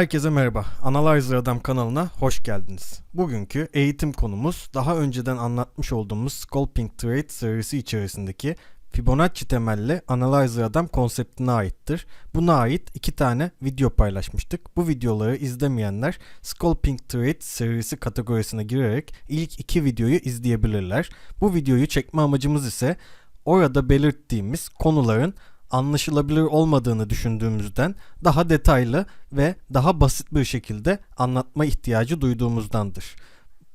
Herkese merhaba. Analyzer Adam kanalına hoş geldiniz. Bugünkü eğitim konumuz daha önceden anlatmış olduğumuz Scalping Trade serisi içerisindeki Fibonacci temelli Analyzer Adam konseptine aittir. Buna ait iki tane video paylaşmıştık. Bu videoları izlemeyenler Scalping Trade serisi kategorisine girerek ilk iki videoyu izleyebilirler. Bu videoyu çekme amacımız ise orada belirttiğimiz konuların anlaşılabilir olmadığını düşündüğümüzden daha detaylı ve daha basit bir şekilde anlatma ihtiyacı duyduğumuzdandır.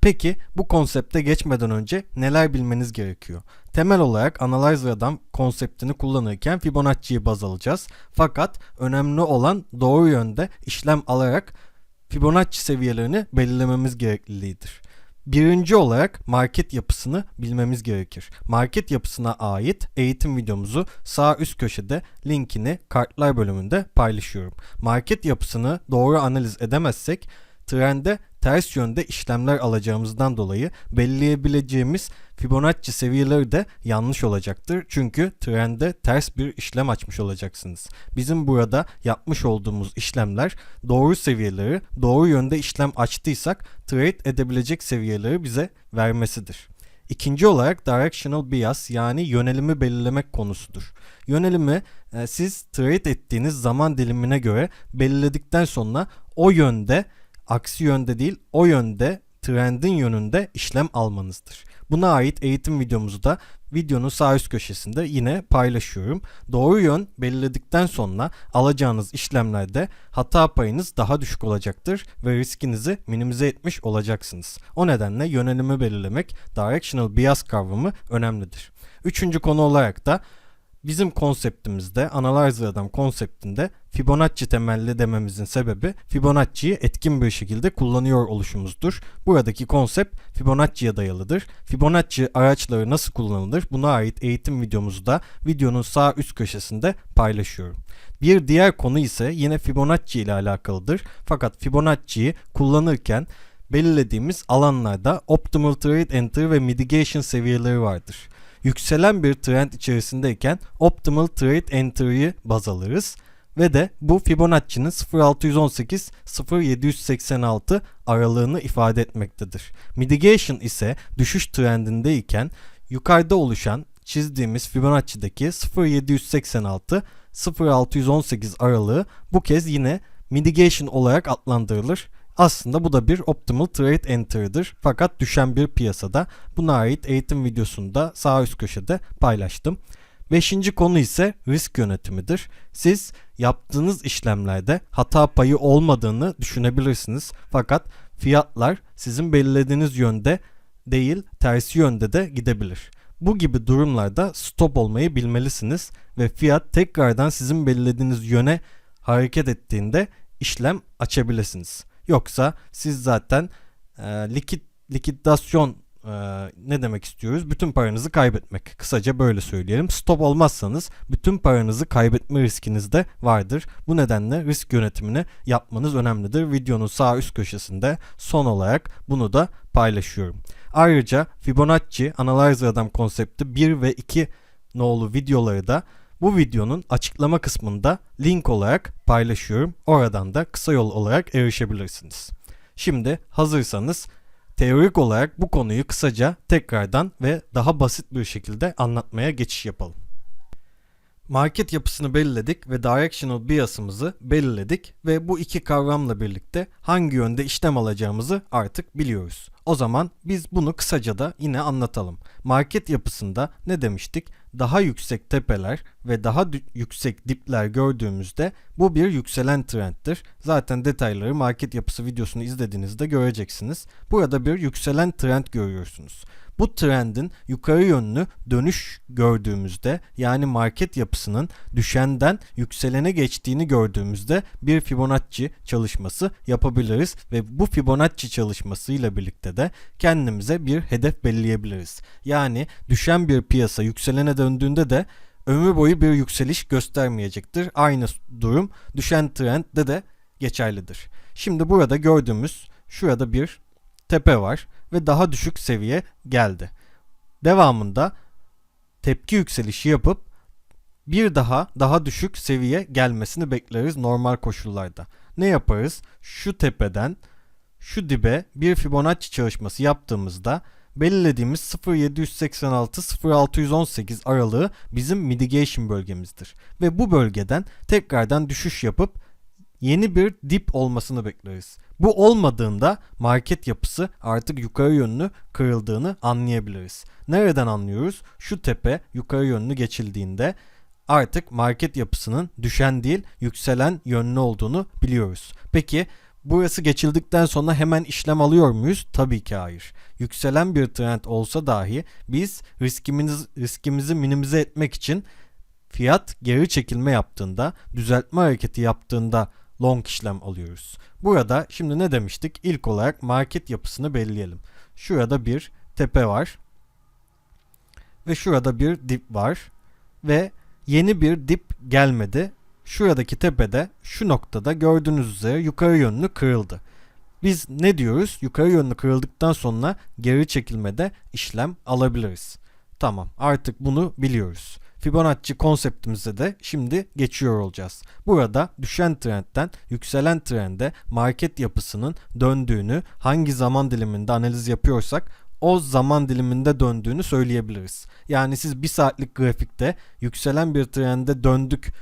Peki bu konsepte geçmeden önce neler bilmeniz gerekiyor? Temel olarak Analyzer Adam konseptini kullanırken Fibonacci'yi baz alacağız. Fakat önemli olan doğru yönde işlem alarak Fibonacci seviyelerini belirlememiz gerekliliğidir. Birinci olarak market yapısını bilmemiz gerekir. Market yapısına ait eğitim videomuzu sağ üst köşede linkini kartlar bölümünde paylaşıyorum. Market yapısını doğru analiz edemezsek trende ters yönde işlemler alacağımızdan dolayı belirleyebileceğimiz Fibonacci seviyeleri de yanlış olacaktır. Çünkü trende ters bir işlem açmış olacaksınız. Bizim burada yapmış olduğumuz işlemler doğru seviyeleri doğru yönde işlem açtıysak trade edebilecek seviyeleri bize vermesidir. İkinci olarak directional bias yani yönelimi belirlemek konusudur. Yönelimi e, siz trade ettiğiniz zaman dilimine göre belirledikten sonra o yönde aksi yönde değil o yönde trendin yönünde işlem almanızdır. Buna ait eğitim videomuzu da videonun sağ üst köşesinde yine paylaşıyorum. Doğru yön belirledikten sonra alacağınız işlemlerde hata payınız daha düşük olacaktır ve riskinizi minimize etmiş olacaksınız. O nedenle yönelimi belirlemek directional bias kavramı önemlidir. Üçüncü konu olarak da Bizim konseptimizde, Analyzer Adam konseptinde Fibonacci temelli dememizin sebebi Fibonacci'yi etkin bir şekilde kullanıyor oluşumuzdur. Buradaki konsept Fibonacci'ye dayalıdır. Fibonacci araçları nasıl kullanılır buna ait eğitim videomuzu da videonun sağ üst köşesinde paylaşıyorum. Bir diğer konu ise yine Fibonacci ile alakalıdır. Fakat Fibonacci'yi kullanırken belirlediğimiz alanlarda Optimal Trade Entry ve Mitigation seviyeleri vardır yükselen bir trend içerisindeyken optimal trade entry'yi baz alırız ve de bu Fibonacci'nin 0618-0786 aralığını ifade etmektedir. Mitigation ise düşüş trendindeyken yukarıda oluşan çizdiğimiz Fibonacci'deki 0786 0618 aralığı bu kez yine mitigation olarak adlandırılır aslında bu da bir optimal trade entry'dir fakat düşen bir piyasada. Buna ait eğitim videosunu da sağ üst köşede paylaştım. Beşinci konu ise risk yönetimidir. Siz yaptığınız işlemlerde hata payı olmadığını düşünebilirsiniz. Fakat fiyatlar sizin belirlediğiniz yönde değil tersi yönde de gidebilir. Bu gibi durumlarda stop olmayı bilmelisiniz ve fiyat tekrardan sizin belirlediğiniz yöne hareket ettiğinde işlem açabilirsiniz. Yoksa siz zaten e, likit likidasyon e, ne demek istiyoruz? Bütün paranızı kaybetmek. Kısaca böyle söyleyelim. Stop olmazsanız bütün paranızı kaybetme riskiniz de vardır. Bu nedenle risk yönetimini yapmanız önemlidir. Videonun sağ üst köşesinde son olarak bunu da paylaşıyorum. Ayrıca Fibonacci Analyzer Adam konsepti 1 ve 2 nolu videoları da bu videonun açıklama kısmında link olarak paylaşıyorum. Oradan da kısa yol olarak erişebilirsiniz. Şimdi hazırsanız teorik olarak bu konuyu kısaca tekrardan ve daha basit bir şekilde anlatmaya geçiş yapalım. Market yapısını belirledik ve directional bias'ımızı belirledik ve bu iki kavramla birlikte hangi yönde işlem alacağımızı artık biliyoruz. O zaman biz bunu kısaca da yine anlatalım. Market yapısında ne demiştik? Daha yüksek tepeler ve daha yüksek dipler gördüğümüzde bu bir yükselen trendtir. Zaten detayları market yapısı videosunu izlediğinizde göreceksiniz. Burada bir yükselen trend görüyorsunuz. Bu trendin yukarı yönlü dönüş gördüğümüzde yani market yapısının düşenden yükselene geçtiğini gördüğümüzde bir Fibonacci çalışması yapabiliriz ve bu Fibonacci çalışmasıyla birlikte de kendimize bir hedef belirleyebiliriz. Yani düşen bir piyasa yükselene döndüğünde de ömür boyu bir yükseliş göstermeyecektir. Aynı durum düşen trendde de geçerlidir. Şimdi burada gördüğümüz şurada bir tepe var ve daha düşük seviye geldi. Devamında tepki yükselişi yapıp bir daha daha düşük seviye gelmesini bekleriz normal koşullarda. ne yaparız? Şu tepeden şu dibe bir Fibonacci çalışması yaptığımızda belirlediğimiz 0786-0618 aralığı bizim mitigation bölgemizdir. Ve bu bölgeden tekrardan düşüş yapıp yeni bir dip olmasını bekleriz. Bu olmadığında market yapısı artık yukarı yönlü kırıldığını anlayabiliriz. Nereden anlıyoruz? Şu tepe yukarı yönlü geçildiğinde artık market yapısının düşen değil yükselen yönlü olduğunu biliyoruz. Peki burası geçildikten sonra hemen işlem alıyor muyuz? Tabii ki hayır. Yükselen bir trend olsa dahi biz riskimiz, riskimizi minimize etmek için fiyat geri çekilme yaptığında, düzeltme hareketi yaptığında long işlem alıyoruz. Burada şimdi ne demiştik? İlk olarak market yapısını belirleyelim. Şurada bir tepe var. Ve şurada bir dip var. Ve yeni bir dip gelmedi. Şuradaki tepede şu noktada gördüğünüz üzere yukarı yönlü kırıldı. Biz ne diyoruz? Yukarı yönlü kırıldıktan sonra geri çekilmede işlem alabiliriz. Tamam artık bunu biliyoruz. Fibonacci konseptimize de şimdi geçiyor olacağız. Burada düşen trendten yükselen trende market yapısının döndüğünü hangi zaman diliminde analiz yapıyorsak o zaman diliminde döndüğünü söyleyebiliriz. Yani siz bir saatlik grafikte yükselen bir trende döndük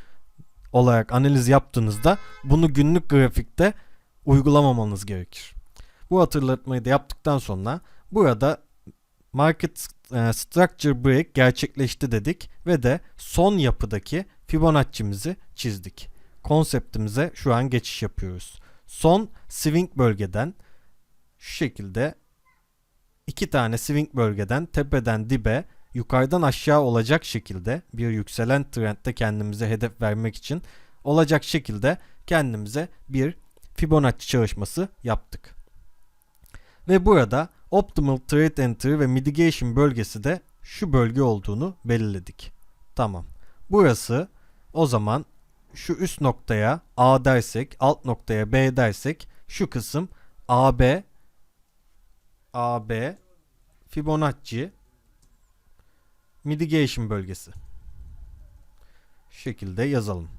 olarak analiz yaptığınızda bunu günlük grafikte uygulamamanız gerekir. Bu hatırlatmayı da yaptıktan sonra burada market e, structure break gerçekleşti dedik ve de son yapıdaki Fibonacci'mizi çizdik. Konseptimize şu an geçiş yapıyoruz. Son swing bölgeden şu şekilde iki tane swing bölgeden tepeden dibe yukarıdan aşağı olacak şekilde bir yükselen trendde kendimize hedef vermek için olacak şekilde kendimize bir Fibonacci çalışması yaptık. Ve burada Optimal Trade Entry ve Mitigation bölgesi de şu bölge olduğunu belirledik. Tamam. Burası o zaman şu üst noktaya A dersek, alt noktaya B dersek şu kısım AB AB Fibonacci Mitigation bölgesi. Şu şekilde yazalım.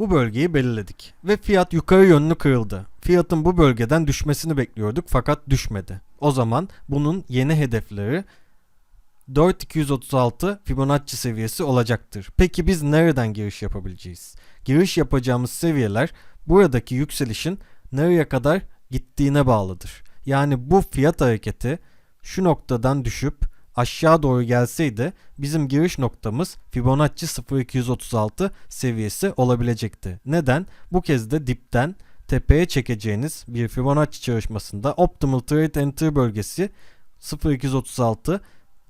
Bu bölgeyi belirledik ve fiyat yukarı yönlü kırıldı. Fiyatın bu bölgeden düşmesini bekliyorduk fakat düşmedi. O zaman bunun yeni hedefleri 4236 Fibonacci seviyesi olacaktır. Peki biz nereden giriş yapabileceğiz? Giriş yapacağımız seviyeler buradaki yükselişin nereye kadar gittiğine bağlıdır. Yani bu fiyat hareketi şu noktadan düşüp aşağı doğru gelseydi bizim giriş noktamız Fibonacci 0236 seviyesi olabilecekti. Neden? Bu kez de dipten tepeye çekeceğiniz bir Fibonacci çalışmasında Optimal Trade Entry bölgesi 0236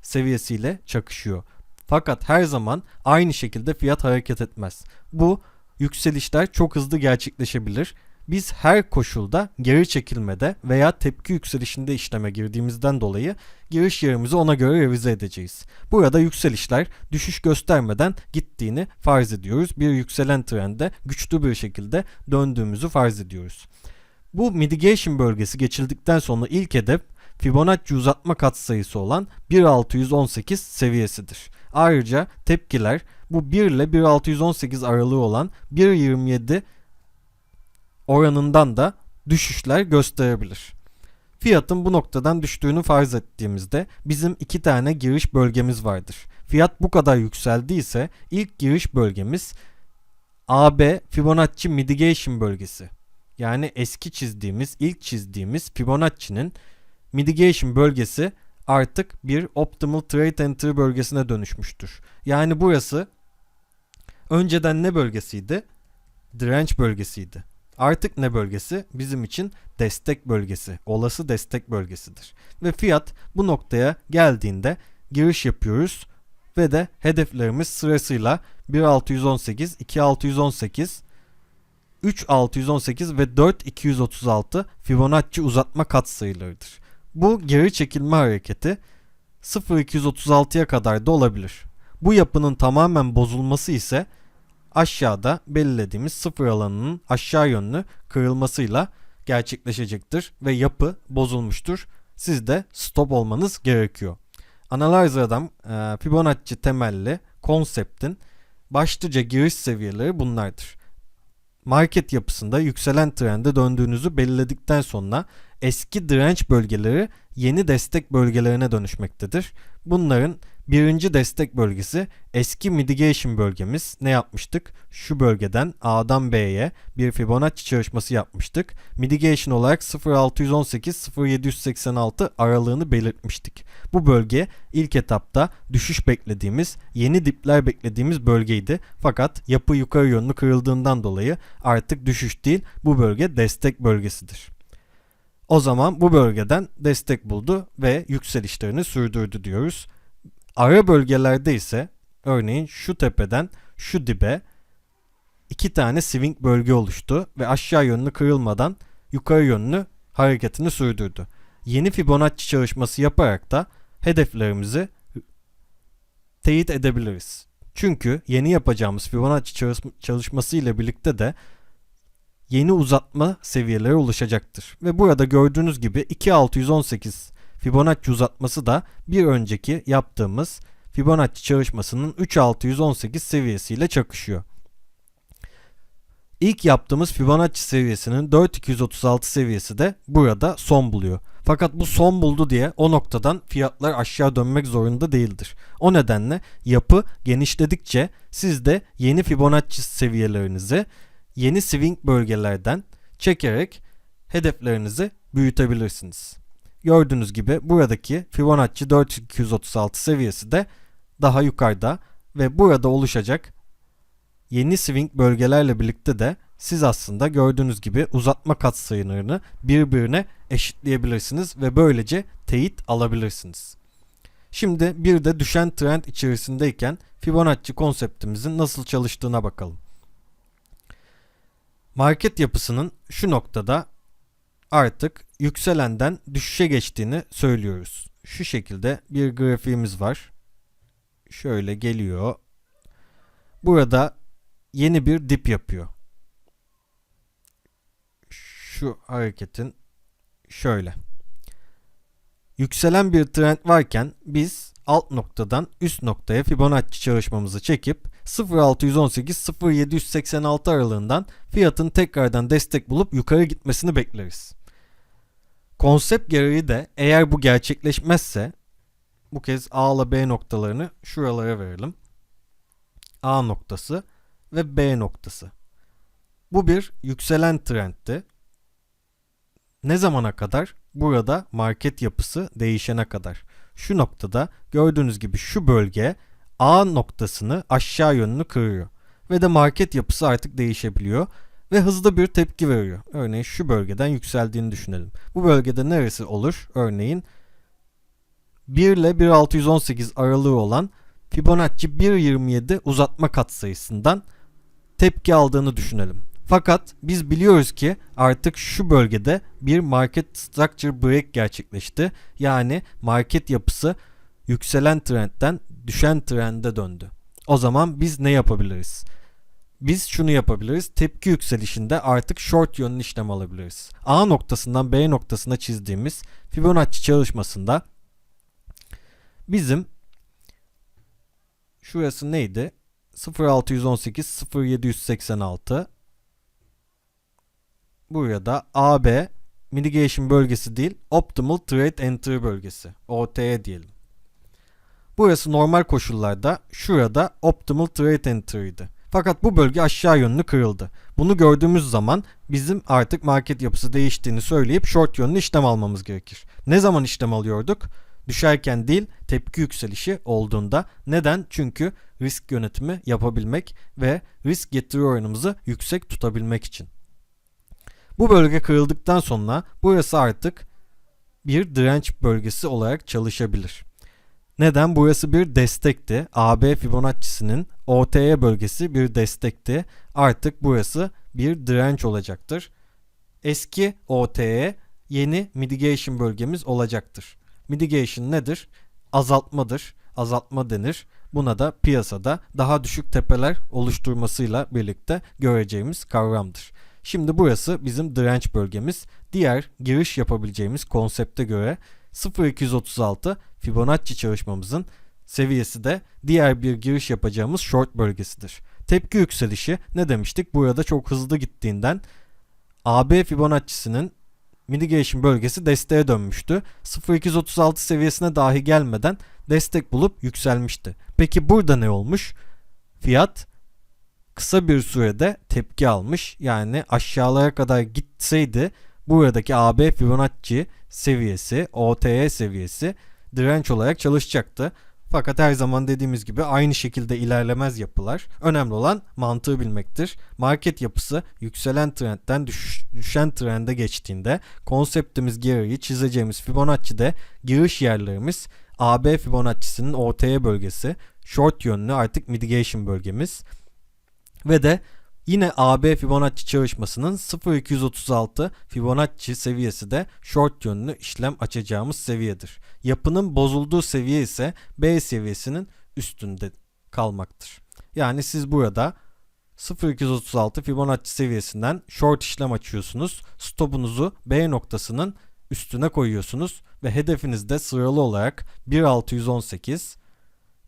seviyesiyle çakışıyor. Fakat her zaman aynı şekilde fiyat hareket etmez. Bu yükselişler çok hızlı gerçekleşebilir biz her koşulda geri çekilmede veya tepki yükselişinde işleme girdiğimizden dolayı giriş yerimizi ona göre revize edeceğiz. Burada yükselişler düşüş göstermeden gittiğini farz ediyoruz. Bir yükselen trende güçlü bir şekilde döndüğümüzü farz ediyoruz. Bu mitigation bölgesi geçildikten sonra ilk hedef Fibonacci uzatma katsayısı olan 1618 seviyesidir. Ayrıca tepkiler bu 1 ile 1618 aralığı olan 1.27 oranından da düşüşler gösterebilir. Fiyatın bu noktadan düştüğünü farz ettiğimizde bizim iki tane giriş bölgemiz vardır. Fiyat bu kadar yükseldiyse ilk giriş bölgemiz AB Fibonacci Mitigation bölgesi. Yani eski çizdiğimiz, ilk çizdiğimiz Fibonacci'nin mitigation bölgesi artık bir optimal trade entry bölgesine dönüşmüştür. Yani burası önceden ne bölgesiydi? Direnç bölgesiydi. Artık ne bölgesi? Bizim için destek bölgesi, olası destek bölgesidir. Ve fiyat bu noktaya geldiğinde giriş yapıyoruz ve de hedeflerimiz sırasıyla 1618, 2618, 3618 ve 4236 Fibonacci uzatma katsayılarıdır. Bu geri çekilme hareketi 0236'ya kadar da olabilir. Bu yapının tamamen bozulması ise aşağıda belirlediğimiz sıfır alanının aşağı yönlü kırılmasıyla gerçekleşecektir ve yapı bozulmuştur. Siz de stop olmanız gerekiyor. Analyzer'dan e, Fibonacci temelli konseptin başlıca giriş seviyeleri bunlardır. market yapısında yükselen trende döndüğünüzü belirledikten sonra eski direnç bölgeleri yeni destek bölgelerine dönüşmektedir. Bunların birinci destek bölgesi eski mitigation bölgemiz. Ne yapmıştık? Şu bölgeden A'dan B'ye bir Fibonacci çalışması yapmıştık. Mitigation olarak 0.618-0.786 aralığını belirtmiştik. Bu bölge ilk etapta düşüş beklediğimiz, yeni dipler beklediğimiz bölgeydi. Fakat yapı yukarı yönlü kırıldığından dolayı artık düşüş değil, bu bölge destek bölgesidir. O zaman bu bölgeden destek buldu ve yükselişlerini sürdürdü diyoruz. Ara bölgelerde ise örneğin şu tepeden şu dibe iki tane swing bölge oluştu ve aşağı yönlü kırılmadan yukarı yönlü hareketini sürdürdü. Yeni Fibonacci çalışması yaparak da hedeflerimizi teyit edebiliriz. Çünkü yeni yapacağımız Fibonacci çalışma- çalışması ile birlikte de yeni uzatma seviyeleri oluşacaktır. Ve burada gördüğünüz gibi 2618 Fibonacci uzatması da bir önceki yaptığımız Fibonacci çalışmasının 3618 seviyesiyle çakışıyor. İlk yaptığımız Fibonacci seviyesinin 4236 seviyesi de burada son buluyor. Fakat bu son buldu diye o noktadan fiyatlar aşağı dönmek zorunda değildir. O nedenle yapı genişledikçe siz de yeni Fibonacci seviyelerinizi yeni swing bölgelerden çekerek hedeflerinizi büyütebilirsiniz. Gördüğünüz gibi buradaki Fibonacci 4236 seviyesi de daha yukarıda ve burada oluşacak yeni swing bölgelerle birlikte de siz aslında gördüğünüz gibi uzatma katsayılarını birbirine eşitleyebilirsiniz ve böylece teyit alabilirsiniz. Şimdi bir de düşen trend içerisindeyken Fibonacci konseptimizin nasıl çalıştığına bakalım. Market yapısının şu noktada artık yükselenden düşüşe geçtiğini söylüyoruz. Şu şekilde bir grafiğimiz var. Şöyle geliyor. Burada yeni bir dip yapıyor. Şu hareketin şöyle. Yükselen bir trend varken biz alt noktadan üst noktaya Fibonacci çalışmamızı çekip 0.618-0.786 aralığından fiyatın tekrardan destek bulup yukarı gitmesini bekleriz. Konsept gereği de eğer bu gerçekleşmezse bu kez A ile B noktalarını şuralara verelim. A noktası ve B noktası. Bu bir yükselen trendti. Ne zamana kadar? Burada market yapısı değişene kadar. Şu noktada gördüğünüz gibi şu bölge A noktasını aşağı yönlü kırıyor. Ve de market yapısı artık değişebiliyor ve hızlı bir tepki veriyor. Örneğin şu bölgeden yükseldiğini düşünelim. Bu bölgede neresi olur? Örneğin 1 ile 1.618 aralığı olan Fibonacci 1.27 uzatma katsayısından tepki aldığını düşünelim. Fakat biz biliyoruz ki artık şu bölgede bir market structure break gerçekleşti. Yani market yapısı yükselen trendten düşen trende döndü. O zaman biz ne yapabiliriz? Biz şunu yapabiliriz. Tepki yükselişinde artık short yönlü işlem alabiliriz. A noktasından B noktasına çizdiğimiz Fibonacci çalışmasında bizim şurası neydi? 0618 0786 Buraya da AB mitigation bölgesi değil optimal trade entry bölgesi OTE diyelim. Burası normal koşullarda şurada optimal trade entry'ydi. Fakat bu bölge aşağı yönlü kırıldı. Bunu gördüğümüz zaman bizim artık market yapısı değiştiğini söyleyip short yönlü işlem almamız gerekir. Ne zaman işlem alıyorduk? Düşerken değil tepki yükselişi olduğunda. Neden? Çünkü risk yönetimi yapabilmek ve risk getiri oranımızı yüksek tutabilmek için. Bu bölge kırıldıktan sonra burası artık bir direnç bölgesi olarak çalışabilir. Neden? Burası bir destekti. AB Fibonacci'sinin OTE bölgesi bir destekti. Artık burası bir direnç olacaktır. Eski OTE yeni mitigation bölgemiz olacaktır. Mitigation nedir? Azaltmadır. Azaltma denir. Buna da piyasada daha düşük tepeler oluşturmasıyla birlikte göreceğimiz kavramdır. Şimdi burası bizim direnç bölgemiz. Diğer giriş yapabileceğimiz konsepte göre 0236 Fibonacci çalışmamızın seviyesi de diğer bir giriş yapacağımız short bölgesidir. Tepki yükselişi ne demiştik? Burada çok hızlı gittiğinden AB Fibonacci'sinin mitigation bölgesi desteğe dönmüştü. 0236 seviyesine dahi gelmeden destek bulup yükselmişti. Peki burada ne olmuş? Fiyat kısa bir sürede tepki almış. Yani aşağılara kadar gitseydi buradaki AB Fibonacci seviyesi, OTE seviyesi direnç olarak çalışacaktı. Fakat her zaman dediğimiz gibi aynı şekilde ilerlemez yapılar. Önemli olan mantığı bilmektir. Market yapısı yükselen trendten düş- düşen trende geçtiğinde konseptimiz gereği çizeceğimiz Fibonacci'de giriş yerlerimiz AB Fibonacci'sinin OTE bölgesi, short yönlü artık mitigation bölgemiz ve de yine AB Fibonacci çalışmasının 0236 Fibonacci seviyesi de short yönlü işlem açacağımız seviyedir. Yapının bozulduğu seviye ise B seviyesinin üstünde kalmaktır. Yani siz burada 0236 Fibonacci seviyesinden short işlem açıyorsunuz. Stopunuzu B noktasının üstüne koyuyorsunuz ve hedefinizde sıralı olarak 1618,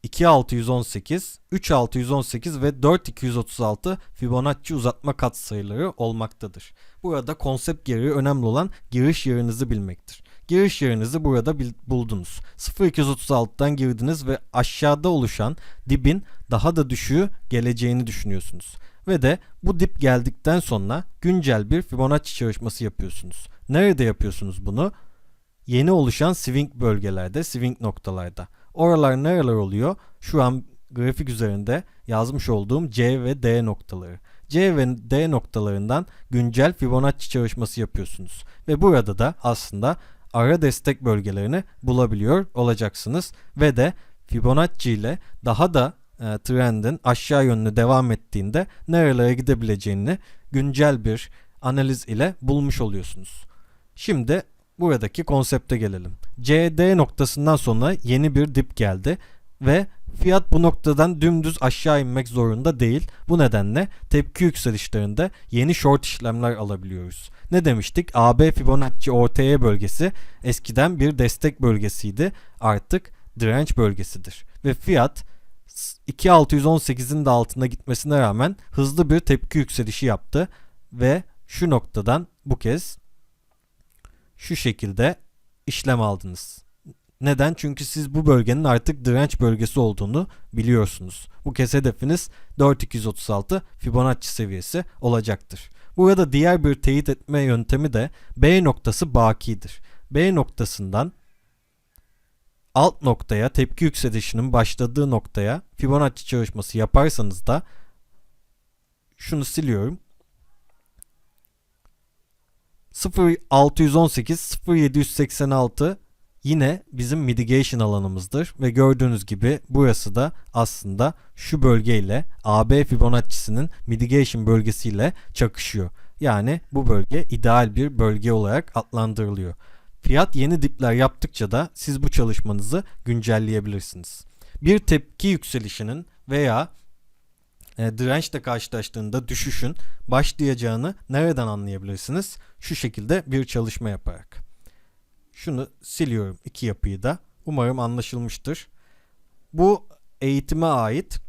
2618, 3618 ve 4236 Fibonacci uzatma katsayıları olmaktadır. Burada konsept gereği önemli olan giriş yerinizi bilmektir. Giriş yerinizi burada buldunuz. 0236'dan girdiniz ve aşağıda oluşan dibin daha da düşüğü geleceğini düşünüyorsunuz. Ve de bu dip geldikten sonra güncel bir Fibonacci çalışması yapıyorsunuz. Nerede yapıyorsunuz bunu? Yeni oluşan swing bölgelerde, swing noktalarda. Oralar nereler oluyor? Şu an grafik üzerinde yazmış olduğum C ve D noktaları. C ve D noktalarından güncel Fibonacci çalışması yapıyorsunuz. Ve burada da aslında ara destek bölgelerini bulabiliyor olacaksınız. Ve de Fibonacci ile daha da e, trendin aşağı yönlü devam ettiğinde nerelere gidebileceğini güncel bir analiz ile bulmuş oluyorsunuz. Şimdi buradaki konsepte gelelim. CD noktasından sonra yeni bir dip geldi ve fiyat bu noktadan dümdüz aşağı inmek zorunda değil. Bu nedenle tepki yükselişlerinde yeni short işlemler alabiliyoruz. Ne demiştik? AB Fibonacci OTE bölgesi eskiden bir destek bölgesiydi. Artık direnç bölgesidir. Ve fiyat 2618'in de altında gitmesine rağmen hızlı bir tepki yükselişi yaptı ve şu noktadan bu kez şu şekilde işlem aldınız. Neden? Çünkü siz bu bölgenin artık direnç bölgesi olduğunu biliyorsunuz. Bu kez hedefiniz 4236 Fibonacci seviyesi olacaktır. Burada diğer bir teyit etme yöntemi de B noktası bakidir. B noktasından alt noktaya tepki yükselişinin başladığı noktaya Fibonacci çalışması yaparsanız da şunu siliyorum. 0618 0786 yine bizim mitigation alanımızdır ve gördüğünüz gibi burası da aslında şu bölgeyle AB Fibonacci'sinin mitigation bölgesiyle çakışıyor. Yani bu bölge ideal bir bölge olarak adlandırılıyor. Fiyat yeni dipler yaptıkça da siz bu çalışmanızı güncelleyebilirsiniz. Bir tepki yükselişinin veya e, dirençle karşılaştığında düşüşün başlayacağını nereden anlayabilirsiniz? Şu şekilde bir çalışma yaparak. Şunu siliyorum iki yapıyı da. Umarım anlaşılmıştır. Bu eğitime ait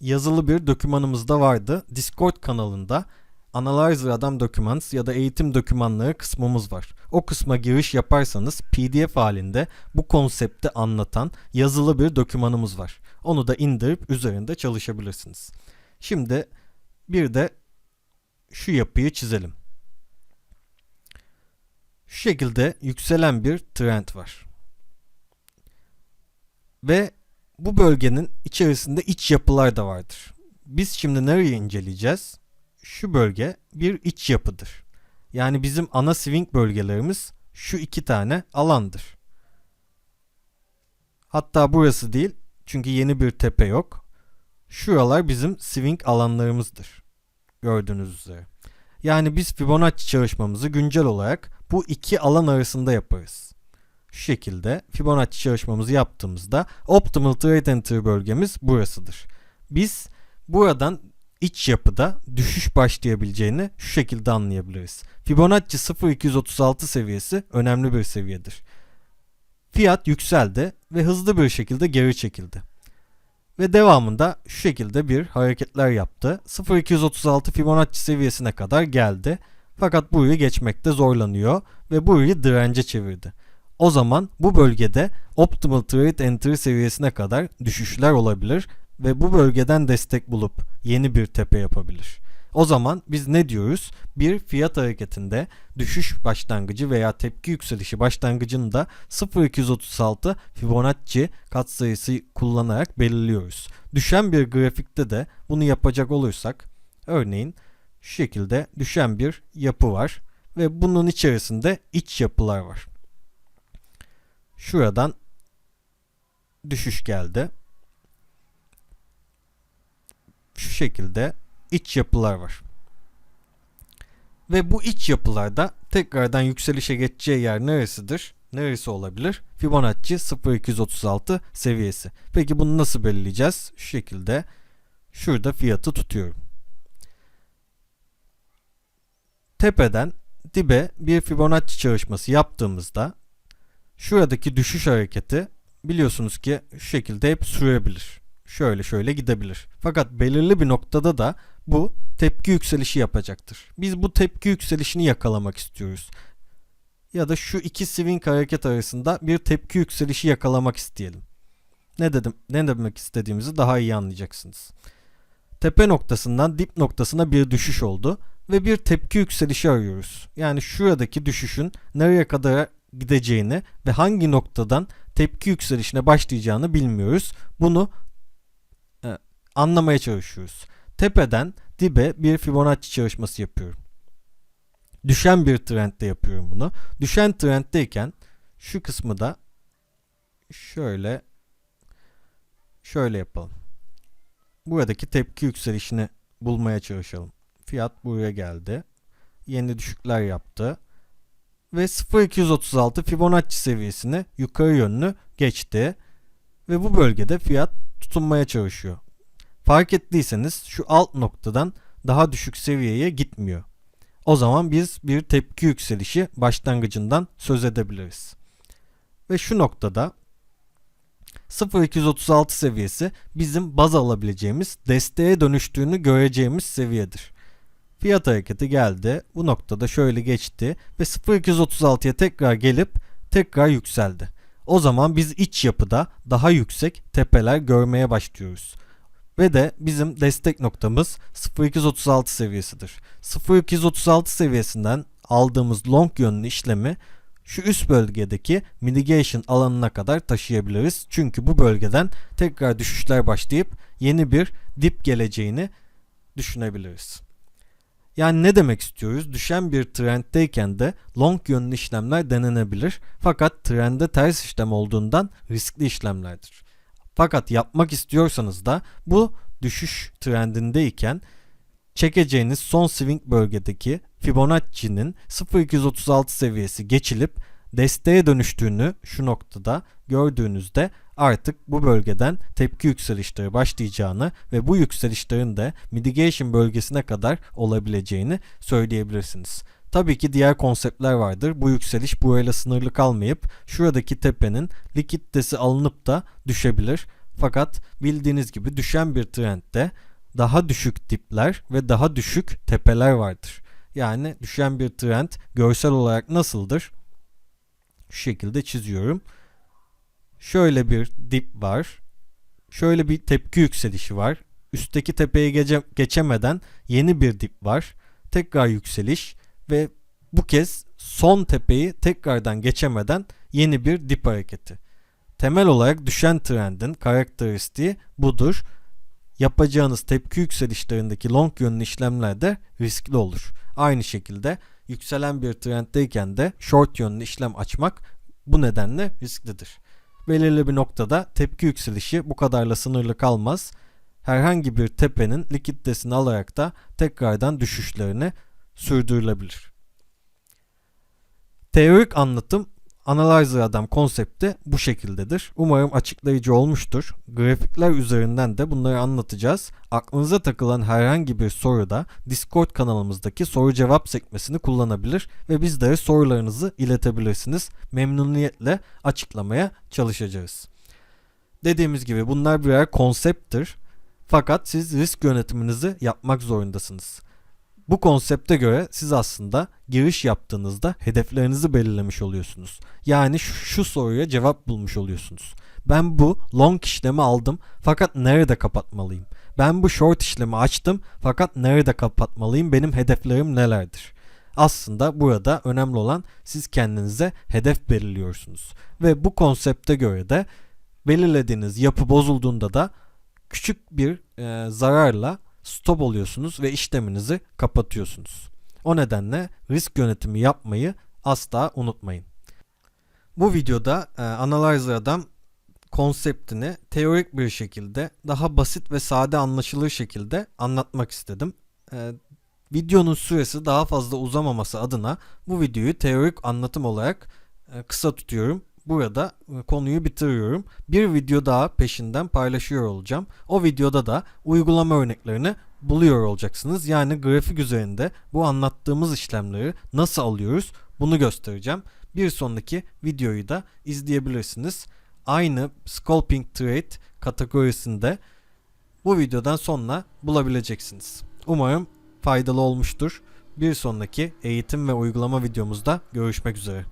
yazılı bir dokümanımız da vardı. Discord kanalında Analyzer Adam Documents ya da eğitim dokümanları kısmımız var. O kısma giriş yaparsanız PDF halinde bu konsepti anlatan yazılı bir dokümanımız var. Onu da indirip üzerinde çalışabilirsiniz. Şimdi bir de şu yapıyı çizelim. Şu şekilde yükselen bir trend var. Ve bu bölgenin içerisinde iç yapılar da vardır. Biz şimdi nereyi inceleyeceğiz? Şu bölge bir iç yapıdır. Yani bizim ana swing bölgelerimiz şu iki tane alandır. Hatta burası değil çünkü yeni bir tepe yok. Şuralar bizim swing alanlarımızdır. Gördüğünüz üzere. Yani biz Fibonacci çalışmamızı güncel olarak bu iki alan arasında yaparız. Şu şekilde Fibonacci çalışmamızı yaptığımızda Optimal Trade Entry bölgemiz burasıdır. Biz buradan iç yapıda düşüş başlayabileceğini şu şekilde anlayabiliriz. Fibonacci 0236 seviyesi önemli bir seviyedir. Fiyat yükseldi ve hızlı bir şekilde geri çekildi. Ve devamında şu şekilde bir hareketler yaptı. 0236 Fibonacci seviyesine kadar geldi. Fakat burayı geçmekte zorlanıyor ve burayı dirence çevirdi. O zaman bu bölgede Optimal Trade Entry seviyesine kadar düşüşler olabilir ve bu bölgeden destek bulup yeni bir tepe yapabilir. O zaman biz ne diyoruz? Bir fiyat hareketinde düşüş başlangıcı veya tepki yükselişi başlangıcını da 0236 Fibonacci katsayısı kullanarak belirliyoruz. Düşen bir grafikte de bunu yapacak olursak örneğin şu şekilde düşen bir yapı var ve bunun içerisinde iç yapılar var. Şuradan düşüş geldi. Şu şekilde iç yapılar var. Ve bu iç yapılarda tekrardan yükselişe geçeceği yer neresidir? Neresi olabilir? Fibonacci 0236 seviyesi. Peki bunu nasıl belirleyeceğiz? Şu şekilde şurada fiyatı tutuyorum. Tepeden dibe bir Fibonacci çalışması yaptığımızda şuradaki düşüş hareketi biliyorsunuz ki şu şekilde hep sürebilir. Şöyle şöyle gidebilir. Fakat belirli bir noktada da bu tepki yükselişi yapacaktır. Biz bu tepki yükselişini yakalamak istiyoruz. Ya da şu iki swing hareket arasında bir tepki yükselişi yakalamak isteyelim. Ne dedim? Ne demek istediğimizi daha iyi anlayacaksınız. Tepe noktasından dip noktasına bir düşüş oldu ve bir tepki yükselişi arıyoruz. Yani şuradaki düşüşün nereye kadar gideceğini ve hangi noktadan tepki yükselişine başlayacağını bilmiyoruz. Bunu anlamaya çalışıyoruz. Tepeden dibe bir Fibonacci çalışması yapıyorum. Düşen bir trendde yapıyorum bunu. Düşen trenddeyken şu kısmı da şöyle şöyle yapalım. Buradaki tepki yükselişini bulmaya çalışalım. Fiyat buraya geldi. Yeni düşükler yaptı. Ve 0236 Fibonacci seviyesini yukarı yönlü geçti. Ve bu bölgede fiyat tutunmaya çalışıyor. Fark ettiyseniz şu alt noktadan daha düşük seviyeye gitmiyor. O zaman biz bir tepki yükselişi başlangıcından söz edebiliriz. Ve şu noktada 0236 seviyesi bizim baz alabileceğimiz desteğe dönüştüğünü göreceğimiz seviyedir. Fiyat hareketi geldi. Bu noktada şöyle geçti ve 0236'ya tekrar gelip tekrar yükseldi. O zaman biz iç yapıda daha yüksek tepeler görmeye başlıyoruz. Ve de bizim destek noktamız 0236 seviyesidir. 0236 seviyesinden aldığımız long yönlü işlemi şu üst bölgedeki mitigation alanına kadar taşıyabiliriz. Çünkü bu bölgeden tekrar düşüşler başlayıp yeni bir dip geleceğini düşünebiliriz. Yani ne demek istiyoruz? Düşen bir trenddeyken de long yönlü işlemler denenebilir. Fakat trende ters işlem olduğundan riskli işlemlerdir. Fakat yapmak istiyorsanız da bu düşüş trendindeyken çekeceğiniz son swing bölgedeki Fibonacci'nin 0236 seviyesi geçilip desteğe dönüştüğünü şu noktada gördüğünüzde artık bu bölgeden tepki yükselişleri başlayacağını ve bu yükselişlerin de mitigation bölgesine kadar olabileceğini söyleyebilirsiniz. Tabii ki diğer konseptler vardır. Bu yükseliş burayla sınırlı kalmayıp şuradaki tepenin likiditesi alınıp da düşebilir. Fakat bildiğiniz gibi düşen bir trendde daha düşük dipler ve daha düşük tepeler vardır. Yani düşen bir trend görsel olarak nasıldır? Şu şekilde çiziyorum. Şöyle bir dip var. Şöyle bir tepki yükselişi var. Üstteki tepeyi gece, geçemeden yeni bir dip var. Tekrar yükseliş ve bu kez son tepeyi tekrardan geçemeden yeni bir dip hareketi. Temel olarak düşen trendin karakteristiği budur. Yapacağınız tepki yükselişlerindeki long yönlü işlemler de riskli olur. Aynı şekilde yükselen bir trenddeyken de short yönlü işlem açmak bu nedenle risklidir. Belirli bir noktada tepki yükselişi bu kadarla sınırlı kalmaz. Herhangi bir tepenin likiditesini alarak da tekrardan düşüşlerini sürdürülebilir. Teorik anlatım Analyzer Adam konsepti bu şekildedir. Umarım açıklayıcı olmuştur. Grafikler üzerinden de bunları anlatacağız. Aklınıza takılan herhangi bir soruda Discord kanalımızdaki soru cevap sekmesini kullanabilir ve bizlere sorularınızı iletebilirsiniz. Memnuniyetle açıklamaya çalışacağız. Dediğimiz gibi bunlar birer konsepttir. Fakat siz risk yönetiminizi yapmak zorundasınız. Bu konsepte göre siz aslında giriş yaptığınızda hedeflerinizi belirlemiş oluyorsunuz. Yani şu, şu soruya cevap bulmuş oluyorsunuz. Ben bu long işlemi aldım fakat nerede kapatmalıyım? Ben bu short işlemi açtım fakat nerede kapatmalıyım? Benim hedeflerim nelerdir? Aslında burada önemli olan siz kendinize hedef belirliyorsunuz. Ve bu konsepte göre de belirlediğiniz yapı bozulduğunda da küçük bir e, zararla stop oluyorsunuz ve işleminizi kapatıyorsunuz. O nedenle risk yönetimi yapmayı asla unutmayın. Bu videoda e, Analyzer Adam konseptini teorik bir şekilde daha basit ve sade anlaşılır şekilde anlatmak istedim. E, videonun süresi daha fazla uzamaması adına bu videoyu teorik anlatım olarak e, kısa tutuyorum. Burada e, konuyu bitiriyorum. Bir video daha peşinden paylaşıyor olacağım. O videoda da uygulama örneklerini buluyor olacaksınız. Yani grafik üzerinde bu anlattığımız işlemleri nasıl alıyoruz bunu göstereceğim. Bir sonraki videoyu da izleyebilirsiniz. Aynı Scalping Trade kategorisinde bu videodan sonra bulabileceksiniz. Umarım faydalı olmuştur. Bir sonraki eğitim ve uygulama videomuzda görüşmek üzere.